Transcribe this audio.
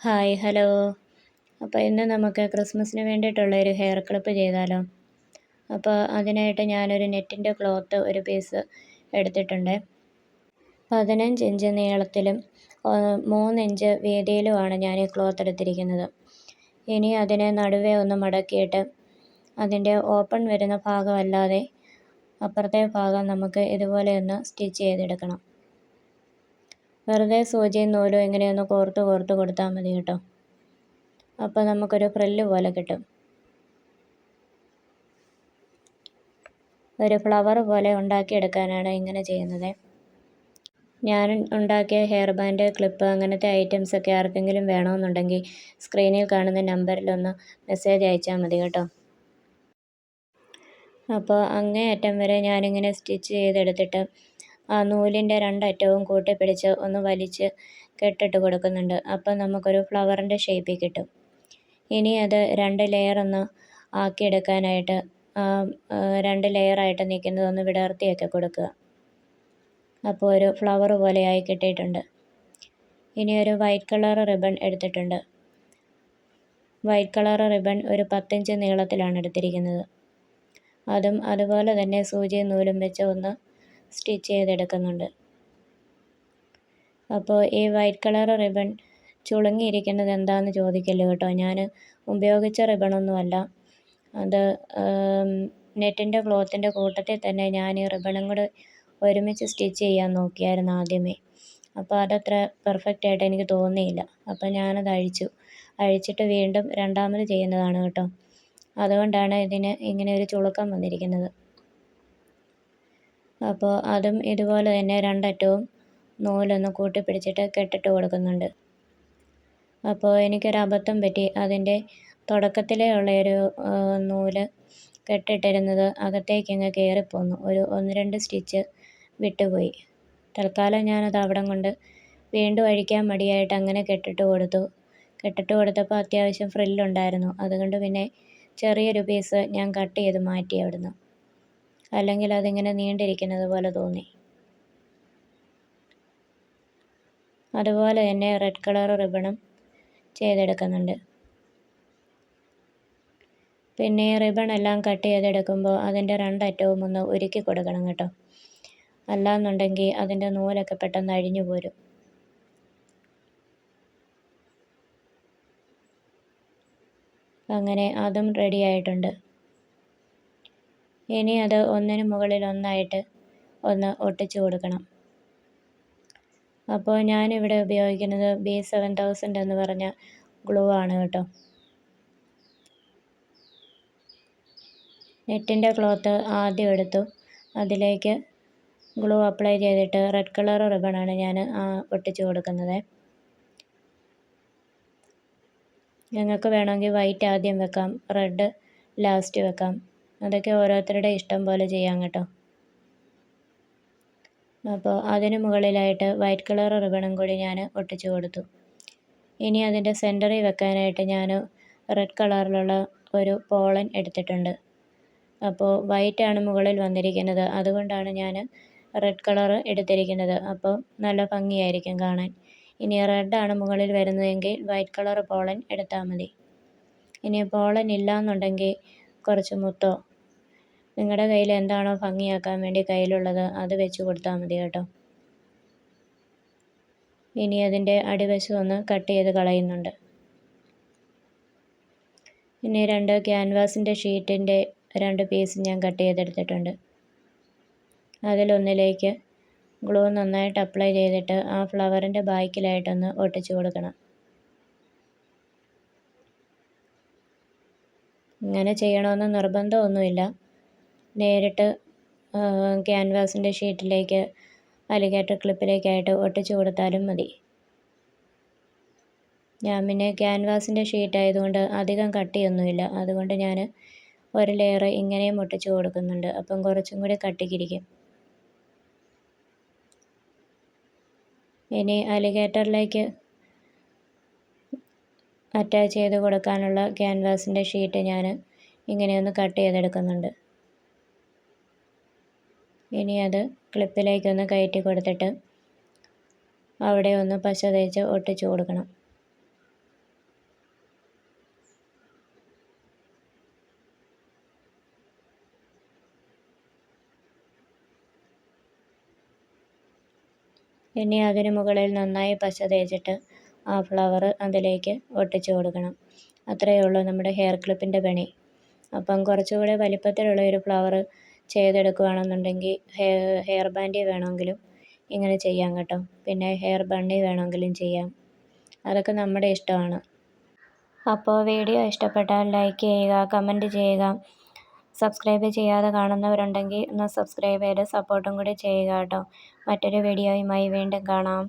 Hi hello. അപ്പോൾ ഇന്ന് നമുക്ക് ക്രിസ്മസിന് വേണ്ടിയിട്ടുള്ള ഒരു ഹെയർ ക്ലിപ്പ് ചെയ്താലോ? അപ്പോൾ അതിനായിട്ട് ഞാനൊരു നെറ്റിന്റെ ക്ലോത്ത് ഒരു പീസ് എടുത്തിട്ടുണ്ട്. പതിനഞ്ച് ഇഞ്ച് നീളത്തിലും മൂന്ന് ഇഞ്ച് വീതിയിലുമാണ് ഞാൻ ഈ ക്ലോത്ത് എടുത്തിരിക്കുന്നത്. ഇനി അതിനെ നടുവേ ഒന്ന് മടക്കിയിട്ട് അതിന്റെ ഓപ്പൺ വരുന്ന ഭാഗമല്ലാതെ അപ്പുറത്തെ ഭാഗം നമുക്ക് ഇതുപോലെ ഒന്ന് സ്റ്റിച്ച് ചെയ്തെടുക്കണം. വെറുതെ സൂചിയും നൂലും ഇങ്ങനെയൊന്ന് കോർത്ത് കോർത്ത് കൊടുത്താൽ മതി കേട്ടോ. അപ്പോൾ നമുക്കൊരു ഫ്രില്ല് പോലെ കിട്ടും. ഒരു ഫ്ലവർ പോലെ ഉണ്ടാക്കിയെടുക്കാനാണ് ഇങ്ങനെ ചെയ്യുന്നത്. ഞാൻ ഉണ്ടാക്കിയ ഹെയർ ബാൻഡ് ക്ലിപ്പ് അങ്ങനത്തെ ഐറ്റംസ് ഒക്കെ ആർക്കെങ്കിലും വേണമെന്നുണ്ടെങ്കിൽ സ്ക്രീനിൽ കാണുന്ന നമ്പറിലൊന്ന് മെസ്സേജ് അയച്ചാൽ മതി കേട്ടോ. അപ്പോൾ അങ്ങേ അറ്റം വരെ ഞാനിങ്ങനെ സ്റ്റിച്ച് ചെയ്തെടുത്തിട്ട് നൂലിന്റെ രണ്ടറ്റവും കൂട്ടിപ്പിടിച്ച് ഒന്ന് വലിച്ച് കെട്ടിട്ട് കൊടുക്കുന്നുണ്ട്. അപ്പം നമുക്കൊരു ഫ്ലവറിന്റെ ഷേപ്പിൽ കിട്ടും. ഇനി അത് രണ്ട് ലെയർ ഒന്ന് ആക്കിയെടുക്കാനായിട്ട് രണ്ട് ലെയറായിട്ട് നിൽക്കുന്നതൊന്ന് വിടർത്തിയൊക്കെ കൊടുക്കുക. അപ്പോൾ ഒരു ഫ്ലവർ പോലെയായി കിട്ടിയിട്ടുണ്ട്. ഇനി ഒരു വൈറ്റ് കളർ റിബൺ എടുത്തിട്ടുണ്ട്. വൈറ്റ് കളർ റിബൺ ഒരു പത്തിഞ്ച് നീളത്തിലാണ് എടുത്തിരിക്കുന്നത്. അതും അതുപോലെ തന്നെ സൂചിയും നൂലും വെച്ച് ഒന്ന് സ്റ്റിച്ച് ചെയ്തെടുക്കുന്നുണ്ട്. അപ്പോൾ ഈ വൈറ്റ് കളർ റിബൺ ചുളുങ്ങിയിരിക്കുന്നത് എന്താണെന്ന് ചോദിക്കല്ലോ കേട്ടോ. ഞാൻ ഉപയോഗിച്ച റിബണൊന്നുമല്ല. അത് നെറ്റിന്റെ ക്ലോത്തിന്റെ കൂട്ടത്തിൽ തന്നെ ഞാൻ ഈ റിബണും കൂടെ ഒരുമിച്ച് സ്റ്റിച്ച് ചെയ്യാൻ നോക്കിയായിരുന്നു ആദ്യമേ. അപ്പോൾ അതത്ര പെർഫെക്റ്റ് ആയിട്ട് എനിക്ക് തോന്നിയില്ല. അപ്പോൾ ഞാനത് അഴിച്ചു. അഴിച്ചിട്ട് വീണ്ടും രണ്ടാമത് ചെയ്യുന്നതാണ് കേട്ടോ. അതുകൊണ്ടാണ് ഇതിന് ഇങ്ങനെ ഒരു ചുളുക്കം വന്നിരിക്കുന്നത്. അപ്പോൾ അതും ഇതുപോലെ തന്നെ രണ്ടറ്റവും നൂലൊന്ന് കൂട്ടി പിടിച്ചിട്ട് കെട്ടിട്ട് കൊടുക്കുന്നുണ്ട്. അപ്പോൾ എനിക്കൊരു അബദ്ധം പറ്റി. അതിന്റെ തുടക്കത്തിലേ ഉള്ള ഒരു നൂൽ കെട്ടിട്ടിരുന്നത് അകത്തേക്ക് അങ്ങ് കയറിപ്പോന്നു. ഒരു ഒന്ന് രണ്ട് സ്റ്റിച്ച് വിട്ടുപോയി. തൽക്കാലം ഞാനത് അവിടം കൊണ്ട് വീണ്ടും അഴിക്കാൻ മടിയായിട്ട് അങ്ങനെ കെട്ടിട്ട് കൊടുത്തു. കെട്ടിട്ട് കൊടുത്തപ്പോൾ അത്യാവശ്യം ഫ്രില്ലുണ്ടായിരുന്നു. അതുകൊണ്ട് പിന്നെ ചെറിയൊരു പീസ് ഞാൻ കട്ട് ചെയ്ത് മാറ്റി അവിടുന്ന്. അല്ലെങ്കിൽ അതിങ്ങനെ നീണ്ടിരിക്കുന്നത് പോലെ തോന്നി. അതുപോലെ തന്നെ റെഡ് കളർ റിബണും ചെയ്തെടുക്കുന്നുണ്ട്. പിന്നെ റിബൺ എല്ലാം കട്ട് ചെയ്തെടുക്കുമ്പോൾ അതിന്റെ രണ്ടറ്റവും ഒന്ന് ഒരുക്കി കൊടുക്കണം കേട്ടോ. അല്ലാന്നുണ്ടെങ്കിൽ അതിന്റെ നൂലൊക്കെ പെട്ടെന്ന് അഴിഞ്ഞു പോരും. അങ്ങനെ അതും റെഡി ആയിട്ടുണ്ട്. ഇനി അത് ഒന്നിന് മുകളിൽ ഒന്നായിട്ട് ഒന്ന് ഒട്ടിച്ചു കൊടുക്കണം. അപ്പോൾ ഞാനിവിടെ ഉപയോഗിക്കുന്നത് ബി സെവൻ തൗസൻഡ് എന്ന് പറഞ്ഞ ഗ്ലൂ ആണ് കേട്ടോ. നെറ്റിന്റെ ക്ലോത്ത് ആദ്യം എടുത്തു. അതിലേക്ക് ഗ്ലൂ അപ്ലൈ ചെയ്തിട്ട് റെഡ് കളർ റിബണാണ് ഞാൻ ഒട്ടിച്ചു കൊടുക്കുന്നത്. നിങ്ങൾക്ക് വേണമെങ്കിൽ വൈറ്റ് ആദ്യം വെക്കാം റെഡ് ലാസ്റ്റ് വെക്കാം. അതൊക്കെ ഓരോരുത്തരുടെ ഇഷ്ടം പോലെ ചെയ്യാം കേട്ടോ. അപ്പോൾ അതിന് മുകളിലായിട്ട് വൈറ്റ് കളർ റിബണും കൂടി ഞാൻ ഒട്ടിച്ചു കൊടുത്തു. ഇനി അതിന്റെ സെന്ററിൽ വെക്കാനായിട്ട് ഞാൻ റെഡ് കളറിലുള്ള ഒരു പോളൻ എടുത്തിട്ടുണ്ട്. അപ്പോൾ വൈറ്റ് ആണ് മുകളിൽ വന്നിരിക്കുന്നത്. അതുകൊണ്ടാണ് ഞാൻ റെഡ് കളർ എടുത്തിരിക്കുന്നത്. അപ്പോൾ നല്ല ഭംഗിയായിരിക്കും കാണാൻ. ഇനി റെഡ് ആണ് മുകളിൽ വരുന്നതെങ്കിൽ വൈറ്റ് കളർ പോളൻ എടുത്താൽ മതി. ഇനി പോളൻ ഇല്ല എന്നുണ്ടെങ്കിൽ കുറച്ച് മുത്തോ നിങ്ങളുടെ കയ്യിൽ എന്താണോ ഭംഗിയാക്കാൻ വേണ്ടി കയ്യിലുള്ളത് അത് വെച്ച് കൊടുത്താൽ മതി കേട്ടോ. ഇനി അതിന്റെ അടിവശം ഒന്ന് കട്ട് ചെയ്ത് കളയുന്നുണ്ട്. ഇനി രണ്ട് ക്യാൻവാസിന്റെ ഷീറ്റിന്റെ രണ്ട് പീസ് ഞാൻ കട്ട് ചെയ്തെടുത്തിട്ടുണ്ട്. അതിലൊന്നിലേക്ക് ഗ്ലൂ നന്നായിട്ട് അപ്ലൈ ചെയ്തിട്ട് ആ ഫ്ലവറിന്റെ ബാക്കിലായിട്ടൊന്ന് ഒട്ടിച്ചു കൊടുക്കണം. ഇങ്ങനെ ചെയ്യണമെന്ന് നിർബന്ധമൊന്നുമില്ല. നേരിട്ട് ക്യാൻവാസിന്റെ ഷീറ്റിലേക്ക് അലിഗേറ്റർ ക്ലിപ്പിലേക്കായിട്ട് ഒട്ടിച്ചു കൊടുത്താലും മതി. ഞാൻ പിന്നെ ക്യാൻവാസിന്റെ ഷീറ്റ് ആയതുകൊണ്ട് അധികം കട്ടിയൊന്നുമില്ല. അതുകൊണ്ട് ഞാൻ ഒരു ലെയർ ഇങ്ങനെയും ഒട്ടിച്ചു കൊടുക്കുന്നുണ്ട്. അപ്പം കുറച്ചും കൂടി കട്ടിക്കിരിക്കും. ഇനി അലിഗേറ്ററിലേക്ക് അറ്റാച്ച് ചെയ്ത് കൊടുക്കാനുള്ള ക്യാൻവാസിന്റെ ഷീറ്റ് ഞാൻ ഇങ്ങനെയൊന്ന് കട്ട് ചെയ്തെടുക്കുന്നുണ്ട്. ഇനി അത് ക്ലിപ്പിലേക്കൊന്ന് കയറ്റി കൊടുത്തിട്ട് അവിടെ ഒന്ന് പശ തേച്ച് ഒട്ടിച്ചു കൊടുക്കണം. ഇനി അതിന് മുകളിൽ നന്നായി പശ തേച്ചിട്ട് ആ ഫ്ലവർ അതിലേക്ക് ഒട്ടിച്ചു കൊടുക്കണം. അത്രയേ ഉള്ളൂ നമ്മുടെ ഹെയർ ക്ലിപ്പിന്റെ പണി. അപ്പം കുറച്ചുകൂടെ വലിപ്പത്തിലുള്ള ഒരു ഫ്ലവർ ചെയ്തെടുക്കുകയാണെന്നുണ്ടെങ്കിൽ ഹെയർ ഹെയർ ബാൻഡി വേണമെങ്കിലും ഇങ്ങനെ ചെയ്യാം കേട്ടോ. പിന്നെ ഹെയർ ബണ്ണി വേണമെങ്കിലും ചെയ്യാം. അതൊക്കെ നമ്മുടെ ഇഷ്ടമാണ്. അപ്പോൾ വീഡിയോ ഇഷ്ടപ്പെട്ടാൽ ലൈക്ക് ചെയ്യുക കമന്റ് ചെയ്യുക. സബ്സ്ക്രൈബ് ചെയ്യാതെ കാണുന്നവരുണ്ടെങ്കിൽ ഒന്ന് സബ്സ്ക്രൈബ് ചെയ്ത് സപ്പോർട്ടും കൂടി ചെയ്യുക കേട്ടോ. മറ്റൊരു വീഡിയോയുമായി വീണ്ടും കാണാം.